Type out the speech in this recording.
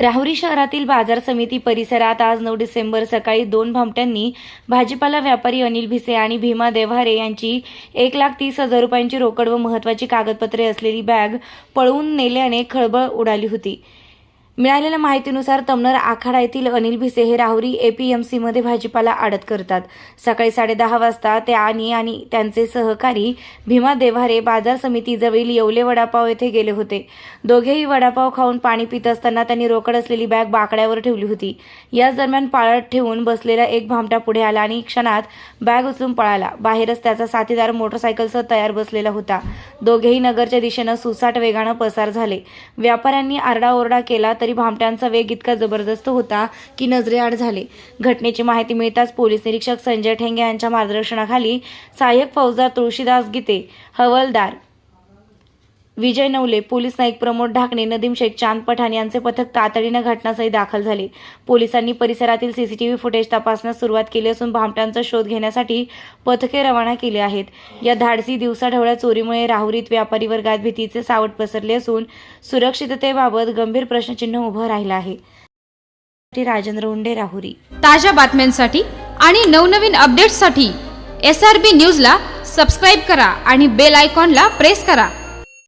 राहुरी शहरातील बाजार समिती परिसरात आज नऊ डिसेंबर सकाळी दोन भामट्यांनी भाजीपाला व्यापारी अनिल भिसे आणि भीमा देव्हारे यांची एक लाख तीस हजार रुपयांची रोकड व महत्त्वाची कागदपत्रे असलेली बॅग पळवून नेल्याने खळबळ उडाली होती. मिळालेल्या माहितीनुसार तमनर आखाडा येथील अनिल भिसे हे राहुरी एपीएमसीमध्ये भाजीपाला आडत करतात. सकाळी साडेदहा वाजता ते आणि आणि त्यांचे सहकारी भीमा देव्हारे बाजार समितीजवळील येवले वडापाव येथे गेले होते. दोघेही वडापाव खाऊन पाणी पित असताना त्यांनी रोकड असलेली बॅग बाकड्यावर ठेवली होती. याच दरम्यान पाळत ठेवून बसलेला एक भामटा पुढे आला आणि क्षणात बॅग उचलून पळाला. बाहेरच त्याचा साथीदार मोटरसायकलसह तयार बसलेला होता. दोघेही नगरच्या दिशेनं सुसाट वेगानं पसार झाले. व्यापाऱ्यांनी आरडाओरडा केला तरी भामट्यांचा वेग इतका जबरदस्त होता की नजरेआड झाले. घटनेची माहिती मिळताच पोलीस निरीक्षक संजय ठेंगे यांच्या मार्गदर्शनाखाली सहाय्यक फौजदार तुळशीदास गीते हवलदार विजय नवले पोलीस नाईक प्रमोद ढाकणे नदीम शेख चांद पठाण यांचे पथक तातडीनं घटनास्थळी दाखल झाले. पोलिसांनी परिसरातील सीसीटीव्ही फुटेज तपासण्यास सुरुवात केली असून भामट्यांचा शोध घेण्यासाठी पथके रवाना केली आहेत. या धाडसी दिवसाढवळ्या चोरीमुळे राहुरीत व्यापारी वर्गात भीतीचे सावट पसरले असून सुरक्षिततेबाबत गंभीर प्रश्नचिन्ह उभं राहिलं आहे. राजेंद्र उंडे राहुरी. ताज्या बातम्यांसाठी आणि नवनवीन अपडेट्ससाठी एस आर बी न्यूजला सबस्क्राईब करा आणि बेल आयकॉनला प्रेस करा.